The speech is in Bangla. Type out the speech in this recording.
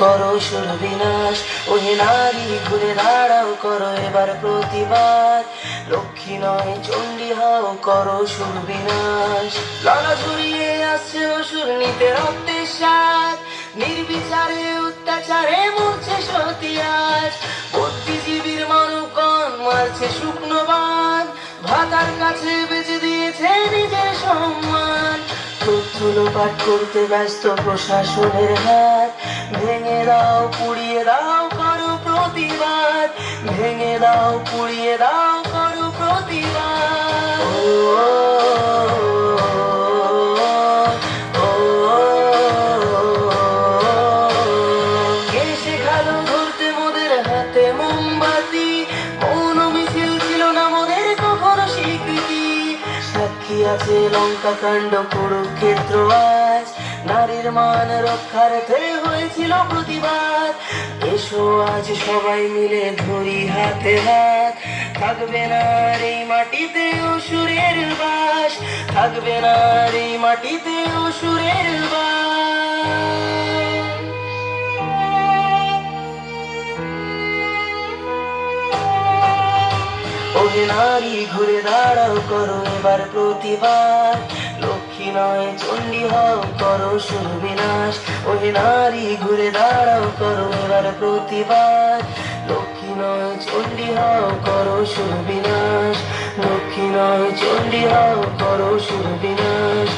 করো সুর বিনাশ। ওহে নারী ঘুরে দাঁড়াও করো এবার প্রতিবাদ। লক্ষ্মী নয়, চণ্ডী হও করো সুর বিনাশ। লড়া ঝুরিয়ে আসছে অসুর নিতে রক্তের স্বাদ নির্বিচারে অত্যাচারে মরছে সতী বুদ্ধিজীবীর মানবগণ মারছে শুকনো বান ভাতার কাছে তথ্য লোপাট করতে ব্যস্ত প্রশাসনের হাত। ভেঙে দাও, পুড়িয়ে দাও, করো প্রতিবাদ। ভেঙে দাও, পুড়িয়ে দাও, করো প্রতিবাদ। কে মোদের হাতে মোমবাতি আছে লঙ্কা কাণ্ড, কুরুক্ষেত্র আজ। নারীর মান রক্ষার্থে হয়েছিল প্রতিবাদ। এসো আজ সবাই মিলে ধরি হাতে হাত। থাকবে না এই মাটিতে অসুরের বাস। থাকবে না এই মাটিতে অসুরের বাস। ওহে নারী ঘুরে দাঁড়াও, করো এবার প্রতিবাদ। লক্ষ্মী নয়, চণ্ডী হও, করো সুর বিনাশ। ওহে নারী ঘুরে দাঁড়াও, করো এবার প্রতিবাদ। লক্ষ্মী নয়, চণ্ডী হও, করো সুর বিনাশ। লক্ষ্মী নয়, চণ্ডী হও, করো সুর বিনাশ।